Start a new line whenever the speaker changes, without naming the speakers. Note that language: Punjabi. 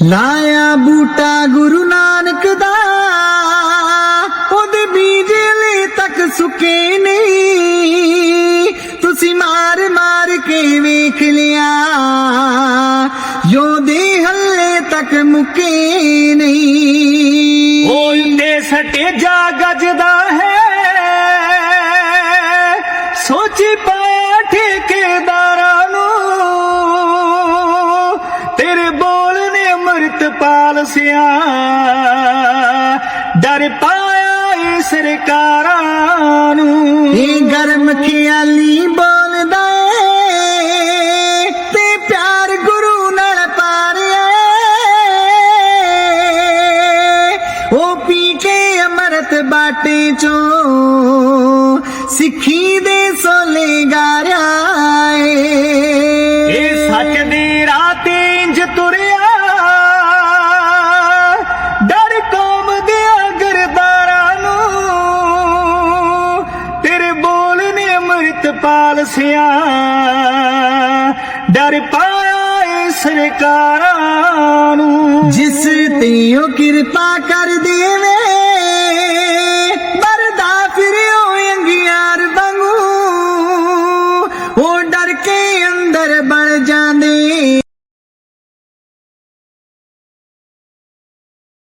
ਲਾਇਆ ਬੂਟਾ ਗੁਰੂ ਨਾਨਕ ਦਾ, ਉਹਦੇ ਬੀਜ ਹਲੇ ਤੱਕ ਸੁੱਕੇ ਨਹੀਂ। ਤੁਸੀਂ ਮਾਰ ਮਾਰ ਕੇ ਵੇਖ ਲਿਆ ਯੋਦੇ ਹਲੇ ਤੱਕ ਮੁੱਕੇ ਨਹੀਂ।
ਓਏ ਤੇ ਸਟੇਜਾ ਗੱਜਦਾ ਹੈ, ਸੋਚੀ ਪਾ ਅੰਮ੍ਰਿਤਪਾਲ ਡਰ ਪਾਇਆ ਏ ਸਰਕਾਰਾਂ ਨੂੰ।
ਇਹ ਗਰਮ ਖਿਆਲੀ ਬੋਲਦਾ ਏ, ਤੇ ਪਿਆਰ ਗੁਰੂ ਨਾਲ ਪਾਰਿਆ ਉਹ ਪੀ ਕੇ ਅਮਰਤ ਬਾਟੇ ਚੋਂ ਸਿੱਖੀ ਦੇ ਸੋਲੇ ਗਾਰਿਆ
ਅੰਮ੍ਰਿਤਪਾਲ ਸਿਆ। ਡਰ ਪਾਇਆ ਏ ਸਰਕਾਰਾਂ ਨੂੰ।
ਜਿਸ ਤੇ ਉਹ ਕਿਰਪਾ ਕਰ ਦੇਵੇ, ਮਰਦਾ ਫਿਰਿਓ ਅੰਗਿਆਰ ਵਾਂਗੂ। ਉਹ ਡਰ ਕੇ ਅੰਦਰ ਬਣ ਜਾ